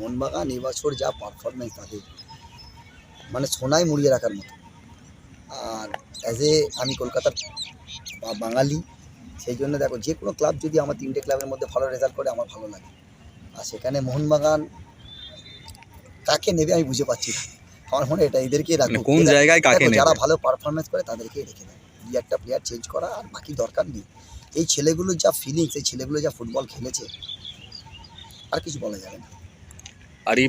মোহনবাগান এবছর যা পারফরমেন্স তাদের। মানে সোনায় মুড়িয়ে রাখার মতো। আর অ্যাজ এ আমি কলকাতার বা- বাঙালি সেই জন্য দেখো যে কোনো ক্লাব যদি আমার তিনটে ক্লাবের মধ্যে ভালো রেজাল্ট করে আমার ভালো লাগে। আর সেখানে মোহনবাগান কাকে নেবে আমি বুঝে পাচ্ছি না। আমার মনে এটা এদেরকেই মানে রাখব কোন জায়গায় কাকে যারা ভালো পারফরমেন্স করে তাদেরকেই রেখে দেয়। দুই একটা প্লেয়ার চেঞ্জ করা আর বাকি দরকার নেই। এই ছেলেগুলোর যা ফিলিংস এই ছেলেগুলো যা ফুটবল খেলেছে আর কিছু বলা যাবে না। আর এই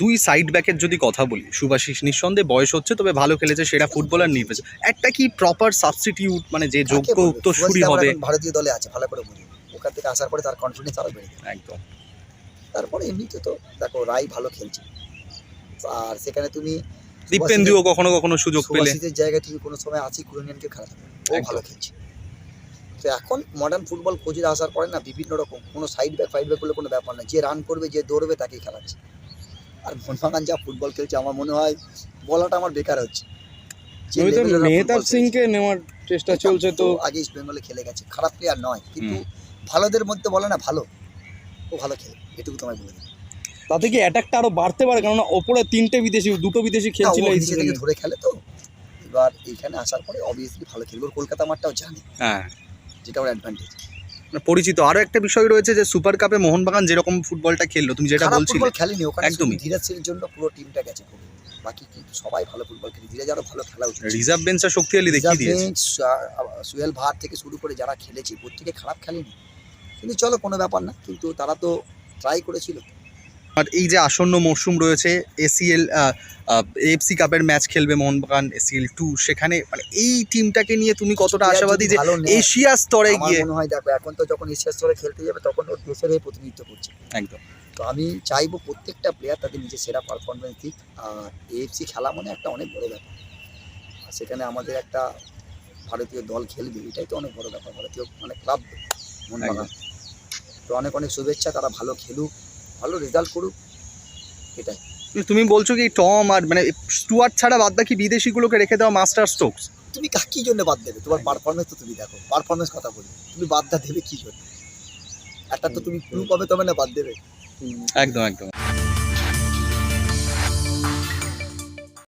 দুই সাইড ব্যাকের যদি কথা বলি সুভাশিস নিঃসন্দেহে বয়স হচ্ছে তবে ভালো খেলেছে সেরা ফুটবলার পেয়েছে একটা কি প্রপার সাবস্টিটিউট মানে যে যোগ্য? উত্তরসূরি হবে? ভারতীয় দলে আছে ভালো করে বুঝি ওখান থেকে আসার পরে তার কনফিডেন্স আরও বেড়ে একদম। তারপরে এমনিতে তো দেখো রাই ভালো খেলছে। আর সেখানে তুমি দীপেন্দ্রও কখনো কখনো সুযোগ পেলে। জায়গায় তুমি কোনো সময় আছি কুরুনিয়ানকে খেলা ও ভালো খেলছে। তো এখন মডার্ন ফুটবল কোচের আসার পরে না বিভিন্ন রকম কোনো সাইড ব্যাক ফাইড ব্যাক করলে কোনো ব্যাপার না যে রান করবে যে দৌড়বে তাকেই খেলাচ্ছে আর মোহনবাগান যা ফুটবল খেলছে আমার মনে হয় বলাটা আমার বেকার হচ্ছে। মেহতাব সিংকে নেওয়ার চেষ্টা চলছে তো। আগে ইস্ট বেঙ্গলে খেলে গেছে। খারাপ প্লেয়ার নয় কিন্তু ভালোদের মধ্যে বলে না ভালো। ও ভালো খেলে। এটুকু তোমায় বলে দিই। তাতে কি অ্যাটাকটা আরও বাড়তে পারে? কেননা ওপরে তিনটে বিদেশি দুটো বিদেশি খেলছিল থেকে ধরে খেলে তো। এবার এইখানে আসার পরে অবভিয়াসলি ভালো খেলবে। কলকাতা মাঠটাও জানে। হ্যাঁ। যেটা ওর অ্যাডভান্টেজ পরিচিত। আরও একটা বিষয় রয়েছে যে সুপার কাপে মোহনবাগান যেরকম ফুটবলটা খেললো তুমি যেটা বলছিলে। খেলেনি ওখানে একদমই। একদমই। ধীরাজ জন্য পুরো টিমটা গেছে বাকি কিন্তু সবাই ভালো ফুটবল খেলে। ধীরাজ আরও ভালো খেলা উচিত রিজার্ভ বেঞ্চটা শক্তিশালী দেখিয়ে দিয়েছে। বেঞ্চ, সু- আ- সুহেল ভাট থেকে শুরু করে যারা খেলেছে প্রত্যেকে খারাপ খেলেনি। কিন্তু চলো কোনো ব্যাপার না। কিন্তু তারা তো ট্রাই করেছিল। আর এই যে আসন্ন মরশুম রয়েছে এসিএল এফসি কাপের ম্যাচ খেলবে মোহনবাগান এসিএল টু সেখানে মানে এই টিমটাকে নিয়ে তুমি কতটা আশাবাদী যে এশিয়া স্তরে গিয়ে মনে হয় দেখো এখন তো যখন এশিয়া স্তরে খেলতে যাবে তখন ওর দেশের হয়ে প্রতিনিধিত্ব করছে। একদম। তো আমি চাইব প্রত্যেকটা প্লেয়ার তাদের নিজের সেরা পারফরমেন্স দিক। আর এএফসি খেলা মানে একটা অনেক বড় ব্যাপার। আর সেখানে আমাদের একটা ভারতীয় দল খেলবে এটাই তো অনেক বড় ব্যাপার। ভারতীয় মানে ক্লাব মোহনবাগান। তো অনেক অনেক শুভেচ্ছা তারা ভালো খেলুক। ভালো রেজাল্ট করুক এটাই। তুমি বলছো কি টম আর মানে স্টুয়ার্ট ছাড়া বাদ বাকি বিদেশিগুলোকে রেখে দেওয়া মাস্টার স্টোকস? তুমি কা- জন্য বাদ দেবে? তোমার পারফরমেন্স তো তুমি দেখো। পারফরমেন্স কথা বলি। তুমি বাদ দা দেবে কি জন্য? একটা তো তুমি প্রুফ হবে তবে না বাদ দেবে। একদম একদম।